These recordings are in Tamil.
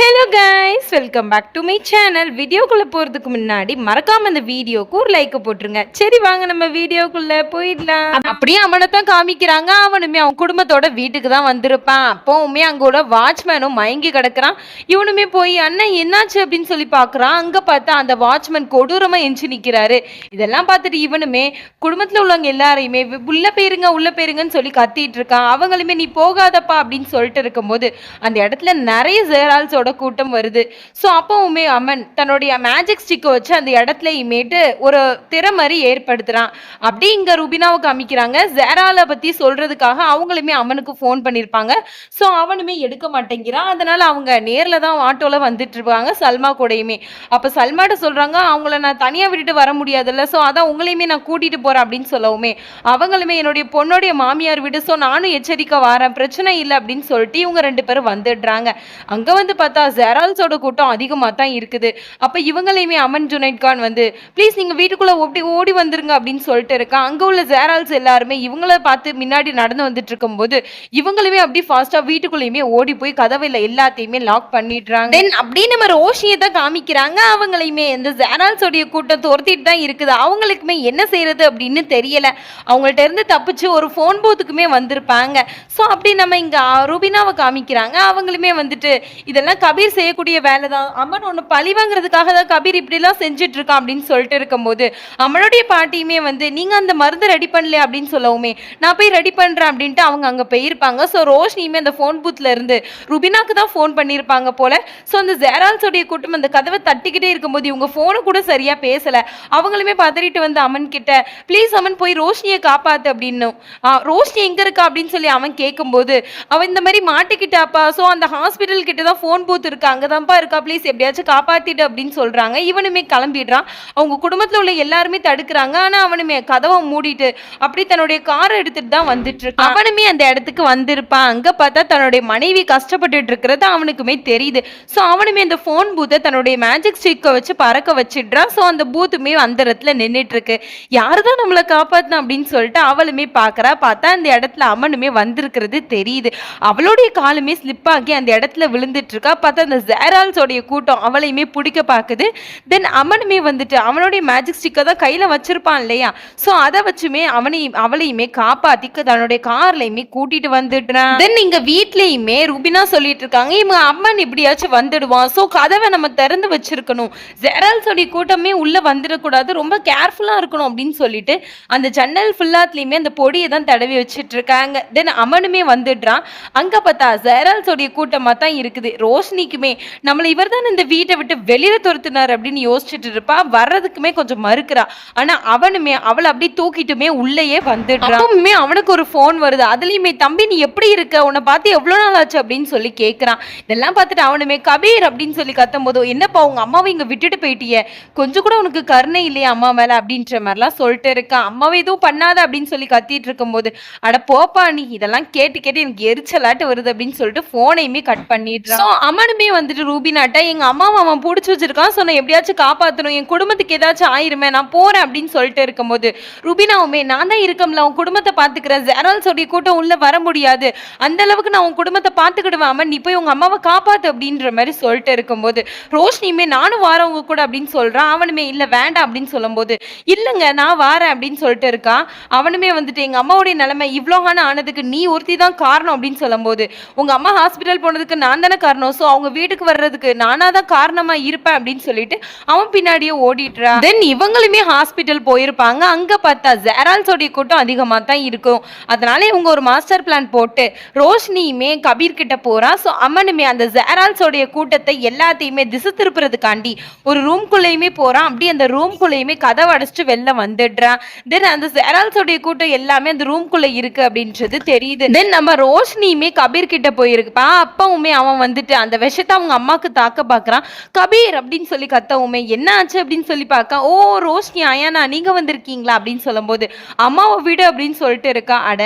Hello guys welcome back to my channel வீடியோக்குள்ளே போகிறதுக்கு முன்னாடி மறக்காம இந்த வீடியோக்கு ஒரு லைக் போட்டுருங்க. சரி வாங்க நம்ம வீடியோக்குள்ளே போயிடலாம். அப்படியே அவனை தான் காமிக்கிறாங்க. அவனுமே அவன் குடும்பத்தோட வீட்டுக்கு தான் வந்திருப்பான். அப்போவுமே அங்கோட வாட்ச்மேனும் மயங்கி கிடக்குறான். இவனுமே போய் அண்ணன் என்னாச்சு? அப்படின்னு சொல்லி பார்க்குறான். அங்கே பார்த்தா அந்த வாட்ச்மேன் கொடூரமாக எஞ்சி நிற்கிறாரு இதெல்லாம் பார்த்துட்டு இவனுமே குடும்பத்தில் உள்ளவங்க எல்லாரையுமே உள்ளே உள்ள போயிருங்க உள்ள போயிருங்கன்னு சொல்லி கத்திட்டு இருக்கான். அவங்களுமே நீ போகாதப்பா அப்படின்னு சொல்லிட்டு இருக்கும்போது அந்த இடத்துல நிறைய ஜேரால்ஸோட கூட்டம் வருது. ஸோ அப்பவுமே அமன் தன்னுடைய மேஜிக் ஸ்டிக்கை வச்சு அந்த இடத்துலையுமேட்டு ஒரு திரை மாதிரி ஏற்படுத்துகிறான் அப்படி இங்கே ருபினாவை காமிக்கிறாங்க. ஜேராலை பற்றி சொல்கிறதுக்காக அவங்களுமே அமனுக்கு ஃபோன் பண்ணியிருப்பாங்க ஸோ அவனுமே எடுக்க மாட்டேங்கிறான். அதனால் அவங்க நேரில் தான் ஆட்டோவில் வந்துட்டு இருப்பாங்க சல்மா கூடயுமே. அப்போ சல்மாட்ட சொல்கிறாங்க அவங்கள நான் தனியாக விட்டுட்டு வர முடியாதுல்ல. ஸோ அதான் உங்களையுமே நான் கூட்டிகிட்டு போகிறேன் அப்படின்னு சொல்லவுமே. அவங்களுமே என்னுடைய பொண்ணுடைய மாமியார் வீடு. ஸோ நானும் எச்சரிக்கை வரேன். பிரச்சனை இல்லை அப்படின்னு சொல்லிட்டு இவங்க ரெண்டு பேரும் வந்துடுறாங்க. அங்கே வந்து பார்த்தா ஜெரால்ஸோட கூட்டம் அதிகமாக தான் இருக்குது. அப்போ இவங்களையுமே அமன் ஜுனைட் கான் வந்து ப்ளீஸ் நீங்கள் வீட்டுக்குள்ளே ஓடி ஓடி வந்துருங்க அப்படின்னு சொல்லிட்டு இருக்கான் அங்க உள்ள ஜெரால்ஸ் எல்லாருமே இவங்கள பார்த்து முன்னாடி நடந்து வந்துட்டு இருக்கும்போது இவங்களுமே அப்படி ஃபாஸ்ட்டாக வீட்டுக்குள்ளேயுமே ஓடி போய் கதவையில் எல்லாத்தையுமே லாக் பண்ணிடுறாங்க. தென் அப்படி நம்ம ரோஷியை தான் காமிக்கிறாங்க. அவங்களையுமே இந்த ஜெரால்ஸோடைய கூட்டம் துரத்திட்டு தான் இருக்குது. அவங்களுக்குமே என்ன செய்யறது அப்படின்னு தெரியல. அவங்கள்ட்ட இருந்து தப்பிச்சு ஒரு ஃபோன் பூத்துக்குமே வந்திருப்பாங்க. ஸோ அப்படி நம்ம இங்கே ரூபினாவை காமிக்கிறாங்க. அவங்களுமே வந்துட்டு இதெல்லாம் கபீர் செய்யக்கூடிய வேலை தான் அம்மன் ஒன்று பழி வாங்குறதுக்காக தான் கபீர் இப்படிலாம் செஞ்சுட்டு இருக்கான் அப்படின்னு சொல்லிட்டு இருக்கும்போது அம்மனுடைய பாட்டியுமே வந்து நீங்க அந்த மருந்து ரெடி பண்ணல அப்படின்னு சொல்லவுமே நான் போய் ரெடி பண்றேன் அப்படின்ட்டு அவங்க அங்க போயிருப்பாங்க. ஸோ ரோஷினியுமே அந்த ஃபோன் பூத்ல இருந்து ருபினாக்கு தான் ஃபோன் பண்ணியிருப்பாங்க போல. ஸோ அந்த ஜெரால்ஸோடைய கூட்டம் அந்த கதவை தட்டிக்கிட்டே இருக்கும்போது இவங்க ஃபோனை கூட சரியா பேசல. அவங்களுமே பதறிட்டு வந்து அமன் கிட்ட ப்ளீஸ் அமன் போய் ரோஷினியை காப்பாத்து அப்படின்னும் ரோஷினி எங்க இருக்கா? அப்படின்னு சொல்லி அவன் கேட்கும்போது அவன் இந்த மாதிரி மாட்டிக்கிட்டாப்பா. ஸோ அந்த ஹாஸ்பிட்டல் கிட்ட தான் ஃபோன் பூத் இருக்கு அங்கதான்ப்பா இருக்கா ப்ளீஸ் எப்படியாச்சும் காப்பாத்திட்டு அப்படின்னு சொல்றாங்க. இவனுமே கிளம்பிடுறான். அவங்க குடும்பத்துல உள்ள எல்லாருமே தடுக்கிறாங்க. ஆனா அவனுமே கதவை மூடிட்டு அப்படி தன்னுடைய காரை எடுத்துட்டு தான் வந்துட்டு இருக்கு அவனுமே அந்த இடத்துக்கு வந்திருப்பான் அங்க பார்த்தா தன்னுடைய மனைவி கஷ்டப்பட்டுட்டு இருக்கிறது அவனுக்குமே தெரியுது. ஸோ அவனுமே அந்த ஃபோன் பூத்தை தன்னுடைய மேஜிக் ஸ்டிக்கை வச்சு பறக்க வச்சிடுறான் ஸோ அந்த பூத்துமே அந்த இடத்துல நின்றுட்டு இருக்கு யாரு தான் நம்மளை காப்பாத்தினா அப்படின்னு சொல்லிட்டு அவளுமே பார்க்கறா பார்த்தா அந்த இடத்துல அம்மனுமே வந்திருக்கிறது தெரியுது. அவளுடைய காலுமே ஸ்லிப் ஆகி அந்த இடத்துல விழுந்துட்டு இருக்கா பார்த்தா அந்த ஜேரால்ஸோடைய கூட்டம் அவளையுமே பிடிக்க பார்க்குது. தென் அம்மனுமே வந்துட்டு அவனுடைய மேஜிக் ஸ்டிக்கை தான் கையில வச்சிருப்பான் இல்லையா? ஸோ அதை வச்சுமே அவனையும் அவளையுமே காப்பாத்தி தன்னுடைய கார்லையுமே கூட்டிட்டு வந்துடுறான் தென் இங்க வீட்லையுமே ரூபினா சொல்லிட்டு இருக்காங்க. இவங்க அம்மன் எப்படியாச்சும் வந்துடுவான். ஸோ கதவை நம்ம திறந்து வச்சிருக்கணும். ஜெரால்ஸோடைய கூட்டமே உள்ள வந்துடக்கூடாது. ரொம்ப கேர்ஃபுல்லா இருக்கணும் அப்படின்னு சொல்லிட்டு அந்த ஜன்னல் ஃபுல்லாத்துலயுமே அந்த பொடியை தான் தடவி வச்சிட்டு இருக்காங்க. தென் அமனுமே வந்துடுறான். அங்க பார்த்தா ஜெரால்ஸோடைய கூட்டமா தான் இருக்குது. ரோஷினிக்குமே நம்மளை இவர் தான் இந்த வீட்டை விட்டு வெளியில துரத்துனார் அப்படின்னு யோசிச்சுட்டு இருப்பா. வர்றதுக்குமே கொஞ்சம் மறுக்கிறா. ஆனா அவனுமே அவளை அப்படியே தூக்கிட்டுமே உள்ளேயே வந்துடுறான் அவனுக்கு ஒரு ஃபோன் வருது. அதுலயுமே தம்பி நீ எப்படி இருக்க? உன்னை பார்த்து எவ்வளவு நாள் ஆச்சு? அப்படின்னு சொல்லி கேட்கிறான் இதெல்லாம் பார்த்துட்டு அவனுமே கபீர் அப்படின்னு சொல்லி கத்தும் போதோ என்னப்பா உங்க அம்மாவை இங்க விட்டுட்டு போயிட்டிய? கொஞ்சம் கூட உனக்கு கருணை இல்லையா அம்மா மேல? அப்படின்ற மாதிரிலாம் சொல்லிட்டு இருக்கான் அம்மாவை எதுவும் பண்ணாத அப்படின்னு சொல்லி கத்திட்டு இருக்கும்போது அட போப்பா நீ இதெல்லாம் கேட்டு கேட்டு எனக்கு எரிச்சலாட்டு வருது அப்படின்னு சொல்லிட்டு போனையுமே கட் பண்ணிடுறான் ஸோ அம்மனுமே வந்துட்டு ரூபினாட்ட எங்க அம்மாவை அவன் பிடிச்சி வச்சிருக்கான் ஸோ நான் எப்படியாச்சும் காப்பாற்றணும் என் குடும்பத்துக்கு ஏதாச்சும் ஆயிருமே நான் போறேன் அப்படின்னு சொல்லிட்டு இருக்கும்போது ரூபினாவுமே நான் தான் இருக்கம்ல உன் குடும்பத்தை பார்த்துக்கிறேன். ஜெரால்ஸோடைய கூட்டம் உள்ள வர முடியாது. அந்த அளவுக்கு நான் உன் குடும்பத்தை பார்த்துக்கிடுவேன் அம்மன். நீ போய் உங்க அம்மாவை காப்பாத்து அப்படின்ற மாதிரி சொல்லிட்டு இருக்கும்போது ரோஷினியுமே நானும் வாரேன் உங்க கூட அப்படின்னு சொல்றான். அவனுமே இல்ல வேண்டாம் அப்படின்னு சொல்லும்போது இல்லைங்க நான் வாரேன் அப்படின்னு சொல்லிட்டு இருக்கான். அவனுமே வந்துட்டு எங்க அம்மாவுடைய நிலைமை இவ்வளோகான ஆனதுக்கு நீ ஒருத்தி தான் காரணம் அப்படின்னு சொல்லும்போது உங்க அம்மா ஹாஸ்பிட்டல் போனதுக்கு நான் தானே காரணம். ஸோ அவங்க வீட்டுக்கு வர்றதுக்கு நானா தான் காரணமா இருப்பேன் அப்படின்னு சொல்லிட்டு அவன் பின்னாடியே ஓடிட்டுறான் தென் இவங்களுமே ஹாஸ்பிட்டல் போயிருப்பாங்க. அங்க பார்த்தா ஜெரால்ஸோடைய கூட்டம் அதிகமா தான் இருக்கும். அதனால இவங்க ஒரு மாஸ்டர் பிளான் போட்டு ரோஷினியுமே கபீர் கிட்ட போறா. ஸோ அம்மனுமே அந்த ஜெரால்ஸோடைய கூட்டத்தை எல்லாத்தையுமே திசை திருப்புறதுக்காண்டி ஒரு ரூம்குள்ளேயுமே போறான். அப்படி அந்த ரூம்குள்ளேயுமே கதவை அடைச்சிட்டு வெளில வந்துடுறான் தென் அந்த ஜெரால்ஸோடைய கூட்டம் எல்லாமே அந்த ரூம்குள்ள இருக்கு அப்படின்றது தெரியுது. தென் நம்ம ரோஷினியுமே கபீர் கிட்ட போயிருப்பா அப்பவுமே அவன் வந்துட்டு அந்த விஷத்தை அவங்க அம்மாவுக்கு தாக்க பார்க்கறான். கபீர் அப்படின்னு சொல்லி கத்தவுமே என்ன ஆச்சு? அப்படின்னு சொல்லி பார்க்க ஓ ரோஷினி அயானா நீங்கள் வந்திருக்கீங்களா? அப்படின்னு சொல்லும்போது அம்மாவை விடு அப்படின்னு சொல்லிட்டு இருக்கா. அட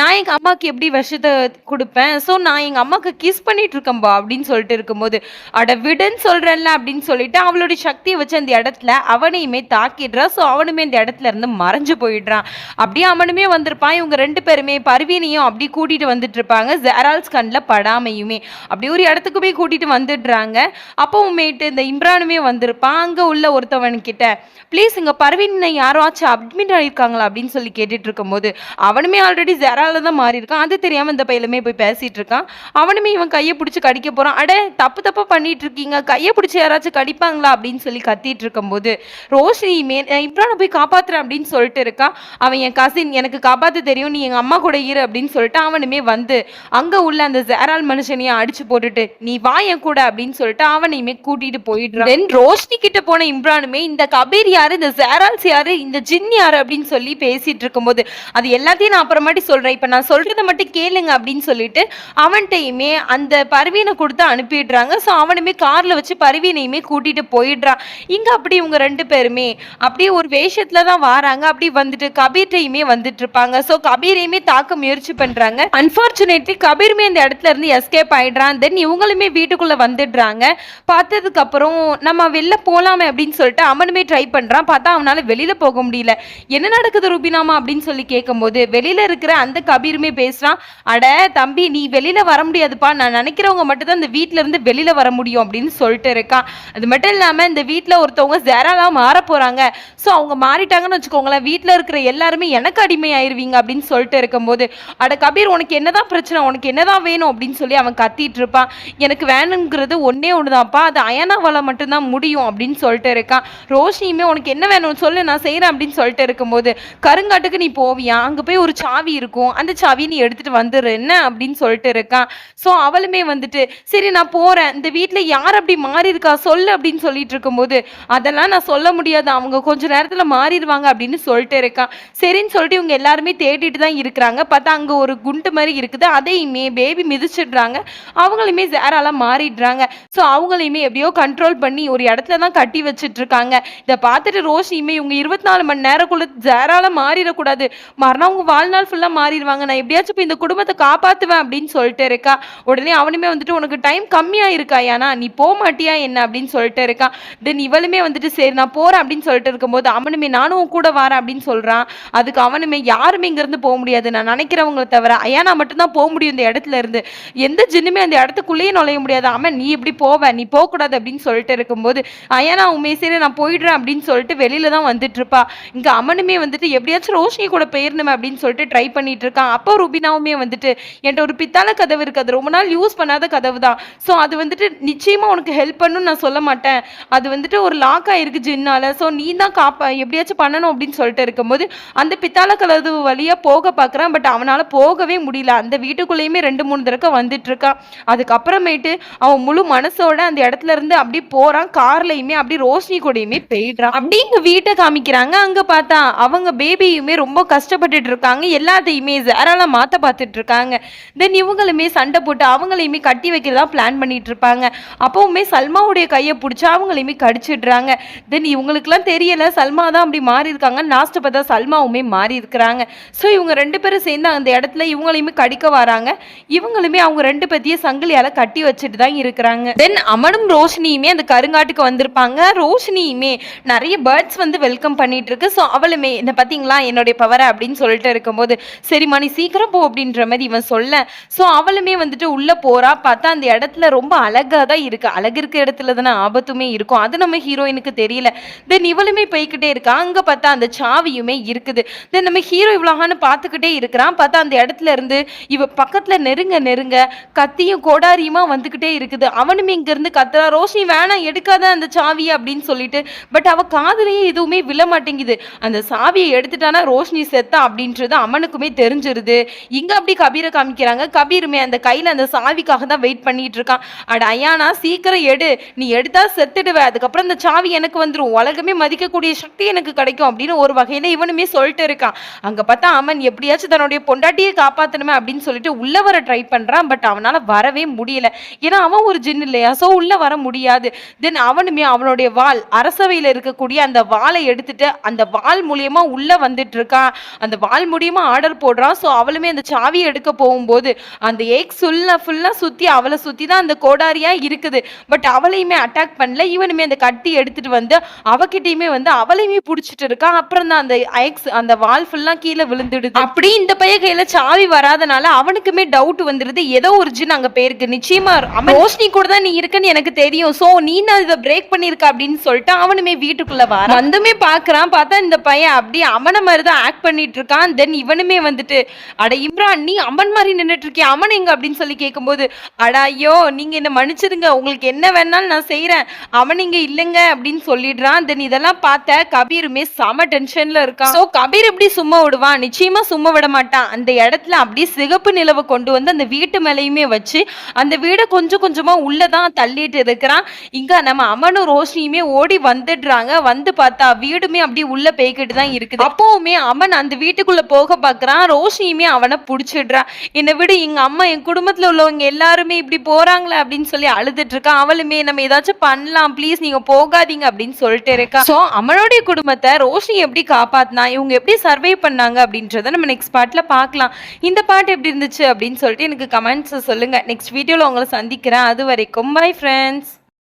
நான் எங்கள் அம்மாவுக்கு எப்படி விஷத்தை கொடுப்பேன்? ஸோ நான் எங்கள் அம்மாவுக்கு கிஸ் பண்ணிட்டு இருக்கேன்பா அப்படின்னு சொல்லிட்டு இருக்கும்போது அட விடுன்னு சொல்கிறேன்ல அப்படின்னு சொல்லிட்டு அவளுடைய சக்தியை வச்சு அந்த இடத்துல அவனையுமே தாக்கிடுறா. ஸோ அவனுமே இந்த இடத்துல இருந்து மறைஞ்சு போயிடுறான். அப்படியே அவனுமே வந்திருப்பான். இவங்க ரெண்டு பேருமே பர்வீனையும் அப்படி கூட்டிட்டு வந்துட்டு இருப்பாங்க. ஜெரால்ஸ் கண்ணில் படாமையுமே. அப்படி ஒரு இடத்துக்கு போய் கூட்டிட்டு வந்துடுறாங்க. அப்போவுமேட்டு இந்த இம்ரானுமே வந்திருப்பான் அங்கே உள்ள ஒருத்தவன்கிட்ட ப்ளீஸ் இங்கே பர்வீனை யாராச்சும் அட்மிட் ஆயிருக்காங்களா? அப்படின்னு சொல்லி கேட்டுட்டு இருக்கும்போது அவனுமே ஆல்ரெடி ஜெரால தான் மாறி இருக்கான் அது தெரியாமல் இந்த பையிலுமே போய் பேசிட்டு இருக்கான். அவனுமே இவன் கையை பிடிச்சி கடிக்க போகிறான் அட தப்பு தப்பாக பண்ணிட்டு இருக்கீங்க கையை பிடிச்சி யாராச்சும் கடிப்பாங்களா? அப்படின்னு சொல்லி கத்திட்டு இருக்கும்போது ரோஷினி மே இம்ரானை போய் காப்பாற்றுறேன் அப்படின்னு சொல்லிட்டு இருக்கான். அவன் என் கசின் எனக்கு காப்பாற்ற தெரியும். நீ எங்கள் அம்மா கூட இரு அப்படின்னு சொல்லிட்டு அவனுமே வந்து அங்கே உள்ள அந்த ஜெரால் மனுஷனையும் அடிச்சு போட்டுட்டு நீ வா என் கூட அப்படின்னு சொல்லிட்டு அவனையுமே கூட்டிட்டு போயிடுறான் தென் ரோஷினி கிட்ட போன இம்ரானுமே இந்த கபீர் யாரு இந்த சேரால்ஸ் யாரு இந்த ஜின் யாரு அப்படின்னு சொல்லி பேசிட்டு இருக்கும்போது அது எல்லாத்தையும் நான் அப்புறமாட்டி சொல்றேன். இப்ப நான் சொல்றதை மட்டும் கேளுங்க அப்படின்னு சொல்லிட்டு அவன்கிட்டயுமே அந்த பர்வீனை கொடுத்து அனுப்பிடுறாங்க. ஸோ அவனுமே கார்ல வச்சு பர்வீனையுமே கூட்டிட்டு போயிடுறான் இங்க அப்படி இவங்க ரெண்டு பேருமே அப்படியே ஒரு வேஷத்துல தான் வராங்க. அப்படி வந்துட்டு கபீர்டையுமே வந்துட்டு இருப்பாங்க. ஸோ கபீரையுமே தாக்க முயற்சி பண்றாங்க. அன்பார்ச்சுனேட்லி கபீருமே இந்த இடத்துல இருந்து எஸ்கேப் ஆயிடுறான். தென் இவங்களுமே வீட்டுக்குள்ளே வந்துடுறாங்க. பார்த்ததுக்கப்புறம் நம்ம வெளில போகலாமே அப்படின்னு சொல்லிட்டு அவனுமே ட்ரை பண்ணுறான் பார்த்தா அவனால் வெளியில் போக முடியல. என்ன நடக்குது ரூபினாமா அப்படின்னு சொல்லி கேட்கும்போது வெளியில் இருக்கிற அந்த கபீருமே பேசுகிறான் அட தம்பி நீ வெளியில் வர முடியாதுப்பா. நான் நினைக்கிறவங்க மட்டும்தான் இந்த வீட்டிலேருந்து இருந்து வர முடியும் அப்படின்னு சொல்லிட்டு இருக்கான். அது மட்டும் இல்லாமல் இந்த வீட்டில் ஒருத்தவங்க ஜெராலாம் மாற போகிறாங்க ஸோ அவங்க மாறிட்டாங்கன்னு வச்சுக்கோங்களேன். வீட்டில் இருக்கிற எல்லாருமே எனக்கு அடிமை ஆயிருவீங்க அப்படின்னு சொல்லிட்டு இருக்கும்போது அட கபீர் உனக்கு என்னதான் பிரச்சனை? உனக்கு என்னதான் வேணும் அப்படின்னு சொல்லி அவன் கத்திட்டு இருப்பான். எனக்கு வேணுங்கிறது ஒன்னே ஒண்ணுதான்ப்பா. அது அயனாவால் மட்டும்தான் முடியும் அப்படின்னு சொல்லிட்டு இருக்கான் ரோஷினியுமே உனக்கு என்ன வேணும் சொல்லு நான் செய்கிறேன் அப்படின்னு சொல்லிட்டு இருக்கும்போது கருங்காட்டுக்கு நீ போவியா? அங்கே போய் ஒரு சாவி இருக்கும். அந்த சாவியை நீ எடுத்துகிட்டு வந்துடு என்ன? அப்படின்னு சொல்லிட்டு இருக்கான் ஸோ அவளுமே வந்துட்டு சரி நான் போகிறேன் இந்த வீட்டில் யார் அப்படி மாறி இருக்கா சொல்லு அப்படின்னு சொல்லிட்டு இருக்கும்போது அதெல்லாம் நான் சொல்ல முடியாது. அவங்க கொஞ்ச நேரத்தில் மாறிடுவாங்க அப்படின்னு சொல்லிட்டு இருக்கான் சரின்னு சொல்லிட்டு இவங்க எல்லாருமே தேடிட்டு தான் இருக்கிறாங்க. பார்த்தா அங்கே ஒரு குண்டு மாதிரி இருக்குது. அதையுமே பேபி மிதிச்சிடுறாங்க. அவங்களுமே ஜேரால மாறிடுறாங்க. ஸோ அவங்களையுமே எப்படியோ கண்ட்ரோல் பண்ணி ஒரு இடத்துல தான் கட்டி வச்சுட்டு இருக்காங்க இதை பார்த்துட்டு ரோஷியுமே இவங்க இருபத்தி நாலு மணி நேரக்குள்ள ஜேரால மாறிடக்கூடாது. மறுநாள் அவங்க வாழ்நாள் ஃபுல்லாக மாறிடுவாங்க. நான் எப்படியாச்சும் இப்போ இந்த குடும்பத்தை காப்பாற்றுவேன் அப்படின்னு சொல்லிட்டு இருக்கா. உடனே அவனுமே வந்துட்டு உனக்கு டைம் கம்மியாக இருக்கா ஏன்னா நீ போக மாட்டியா என்ன? அப்படின்னு சொல்லிட்டு இருக்கான் தென் இவளுமே வந்துட்டு சரி நான் போறேன் அப்படின்னு சொல்லிட்டு இருக்கும்போது அவனுமே நானும் உன் கூட வரேன் அப்படின்னு சொல்றான். அதுக்கு அவனுமே யாருமே இங்கேருந்து போக முடியாது. நான் நினைக்கிறவங்கள தவிர ஐயானா மட்டும்தான் போக முடியும் இந்த இடத்துல இருந்து. எந்த ஜின்னுமே அந்த இடத்துக்குள்ளேயே நுழைய முடியாது. அவன் நீ இப்படி போவ நீ போக கூடாது அப்படின்னு சொல்லிட்டு இருக்கும்போது ஐயானா உண்மை சரி நான் போயிடுறேன் அப்படின்னு சொல்லிட்டு வெளியில தான் வந்துட்டு இருப்பா இங்க அவனுமே வந்துட்டு எப்படியாச்சும் ரோஷினி கூட போயிடணுமே அப்படின்னு சொல்லிட்டு ட்ரை பண்ணிட்டு இருக்கான் அப்போ ரூபினாவுமே வந்துட்டு என்கிட்ட ஒரு பித்தாள கதவு இருக்கு. அது ரொம்ப நாள் யூஸ் பண்ணாத கதவு தான். ஸோ அது வந்துட்டு நிச்சயமா உனக்கு ஹெல்ப் பண்ணுன்னு நான் சொல்ல மாட்டேன். அது வந்துட்டு ஒரு லாக் ஆயிருக்கு ஜின்னால. ஸோ நீ தான் காப்பா எப்படியாச்சும் பண்ணணும் அப்படின்னு சொல்லிட்டு இருக்கும்போது அந்த பித்தால கதவு வழியா போக பார்க்குறான் பட் அவனால போகவே முடியல. அந்த வீட்டுக்குள்ளேயுமே ரெண்டு மூணு தடவை வந்துட்டு இருக்கான் அதுக்கப்புறமேட்டு அவன் முழு மனசோட அந்த இடத்துல இருந்து அப்படி போறான். கார்லயுமே அப்படி ரோஷினி கூடயுமே போயிடுறான். அப்படி இங்க வீட்டை காமிக்கிறாங்க. அங்க பார்த்தா அவங்க பேபியுமே ரொம்ப கஷ்டப்பட்டுட்டு இருக்காங்க. எல்லாத்தையுமே ஜேரால மாத்த பார்த்துட்டு இருக்காங்க. தென் இவங்களுமே சண்டை போட்டு அவங்களையுமே கட்டி வைக்கிறதா பிளான் பண்ணிட்டு இருப்பாங்க. அப்பவுமே சல்மாவுடைய கையை பிடிச்சி அவங்களையுமே கடிச்சிடுறாங்க. தென் இவங்களுக்குலாம் தெரியல சல்மா தான் அப்படி மாறி இருக்காங்க. லாஸ்ட் பார்த்தா சல்மாவுமே மாறி இருக்கிறாங்க. ஸோ இவங்க ரெண்டு பேரும் சேர்ந்து அந்த இடத்துல இவங்களையுமே கடிக்க வராங்க. இவங்களுமே அவங்க ரெண்டு பத்தியும் சங்கிலியால கட்டி வச்சு வச்சுட்டு தான் இருக்கிறாங்க. தென் அமனும் ரோஷினியுமே அந்த கருங்காட்டுக்கு வந்திருப்பாங்க. ரோஷினியுமே நிறைய பேர்ட்ஸ் வந்து வெல்கம் பண்ணிட்டு இருக்கு. ஸோ அவளுமே என்ன பார்த்தீங்களா என்னுடைய பவரை அப்படின்னு சொல்லிட்டு இருக்கும்போது சரிம்மா நீ சீக்கிரம் போ அப்படின்ற மாதிரி இவன் சொல்ல. ஸோ அவளுமே வந்துட்டு உள்ள போறா. பார்த்தா அந்த இடத்துல ரொம்ப அழகா தான் இருக்கு. அழகு இருக்க இடத்துல தானே ஆபத்துமே இருக்கும். அது நம்ம ஹீரோயினுக்கு தெரியல. தென் இவளுமே போய்கிட்டே இருக்கா. அங்க பார்த்தா அந்த சாவியுமே இருக்குது. தென் நம்ம ஹீரோ இவ்வளோகான்னு பார்த்துக்கிட்டே இருக்கிறான். பார்த்தா அந்த இடத்துல இருந்து இவ பக்கத்துல நெருங்க நெருங்க கத்தியும் கோடாரியுமா வந்துகிட்டே இருக்குது. அவனுமே இங்கேருந்து கத்துறா. ரோஷினி வேணாம் எடுக்காத அந்த சாவியை அப்படின்னு சொல்லிட்டு பட் அவள் காதலையே எதுவுமே விழ மாட்டேங்குது. அந்த சாவியை எடுத்துட்டானா ரோஷினி செத்தா அப்படின்றது அவனுக்குமே தெரிஞ்சிருது. இங்கே அப்படி கபீரை காமிக்கிறாங்க. கபீருமே அந்த கையில் அந்த சாவிக்காக தான் வெயிட் பண்ணிட்டு இருக்கான். அட ஐயானா சீக்கிரம் எடு. நீ எடுத்தா செத்துடுவேன் அதுக்கப்புறம் இந்த சாவி எனக்கு வந்துரும். உலகமே மதிக்கக்கூடிய சக்தி எனக்கு கிடைக்கும் அப்படின்னு ஒரு வகையில் இவனுமே சொல்லிட்டு இருக்கான். அங்கே பார்த்தா அவன் எப்படியாச்சும் தன்னுடைய பொண்டாட்டியை காப்பாற்றணுமே அப்படின்னு சொல்லிட்டு உள்ள வர ட்ரை பண்ணுறான் பட் அவனால் வரவே முடியல. ஏன்னா அவன் ஒரு ஜின் இல்லையா? ஸோ உள்ள வர முடியாது. தென் அவனுமே அவனுடைய வால் அரசவையில இருக்கக்கூடிய அந்த வாளை எடுத்துட்டு அந்த வால் மூலியமா உள்ள வந்துட்டு இருக்கான் அந்த வால் மூலியமா ஆர்டர் போடுறான். ஸோ அவளுமே அந்த சாவியை எடுக்க போகும்போது அந்த ஏக் ஃபுல்லா ஃபுல்லா சுத்தி அவளை சுத்தி தான் அந்த கோடாரியா இருக்குது. பட் அவளையுமே அட்டாக் பண்ணல. இவனுமே அந்த கட்டி எடுத்துட்டு வந்து அவகிட்டயுமே வந்து அவளையுமே பிடிச்சிட்டு இருக்கான். அப்புறம் தான் அந்த ஐக்ஸ் அந்த வால் ஃபுல்லா கீழே விழுந்துடுது. அப்படி இந்த பைய கையில் சாவி வராதனால அவனுக்குமே டவுட் வந்துடுது ஏதோ ஒரு ஜின் அங்கே போயிருக்கு. நிச்சயமா அமன் ரோஷினி கூட தான் நீ இருக்கன்னு எனக்கு தெரியும். சோ நீ நான் இதை பிரேக் பண்ணிருக்க அப்படின்னு சொல்லிட்டு அவனுமே வீட்டுக்குள்ள வர வந்துமே பாக்குறான் பார்த்தா இந்த பையன் அப்படியே அமன மாதிரி தான் ஆக்ட் பண்ணிட்டு இருக்கான். தென் இவனுமே வந்துட்டு அட இம்ரான் நீ அமன் மாதிரி நின்னுட்டு இருக்கிய? அமன் எங்க? அப்படின்னு சொல்லி கேட்கும்போது அட ஐயோ நீங்க என்ன மன்னிச்சிடுங்க. உங்களுக்கு என்ன வேணாலும் நான் செய்யறேன் அவன் இங்க இல்லைங்க. அப்படின்னு சொல்லிடுறான். தென் இதெல்லாம் பார்த்த கபீருமே செம டென்ஷன்ல இருக்கான். சோ கபீர் எப்படி சும்மா விடுவான்? நிச்சயமா சும்மா விட மாட்டான். அந்த இடத்துல அப்படியே சிகப்பு நிலவை கொண்டு வந்து அந்த வீட்டு மேலேயுமே வச்சு அந்த வீடை கொஞ்சம் கொஞ்சமா உள்ளதான் தள்ளிட்டு இருக்கிறான். இங்க நம்ம அமனும் ரோஷினியுமே ஓடி வந்துடுறாங்க. வந்து பார்த்தா வீடுமே அப்படி உள்ள பேய்கிட்டு தான் இருக்குது. அப்பவுமே அவன் அந்த வீட்டுக்குள்ள போக பாக்குறான் ரோஷினியுமே அவனை பிடிச்சிடுறான் என்னை விட எங்க அம்மா என் குடும்பத்துல உள்ளவங்க எல்லாருமே இப்படி போறாங்களே அப்படின்னு சொல்லி அழுதுட்டு இருக்கான் அவளுமே நம்ம ஏதாச்சும் பண்ணலாம் ப்ளீஸ் நீங்க போகாதீங்க அப்படின்னு சொல்லிட்டு இருக்கா. சோ அவனுடைய குடும்பத்தை ரோஷினி எப்படி காப்பாத்தினா இவங்க எப்படி சர்வை பண்ணாங்க அப்படின்றத நம்ம நெக்ஸ்ட் பார்ட்ல பார்க்கலாம். இந்த பாட்டு எப்படி இருந்துச்சு அப்படின்னு சொல்லிட்டு எனக்கு கமெண்ட்ஸ் சொல்லுங்க. நெக்ஸ்ட் வீடியோல உங்களை சந்திக்கிறேன். அது வரைக்கும் பை ஃப்ரெண்ட்ஸ்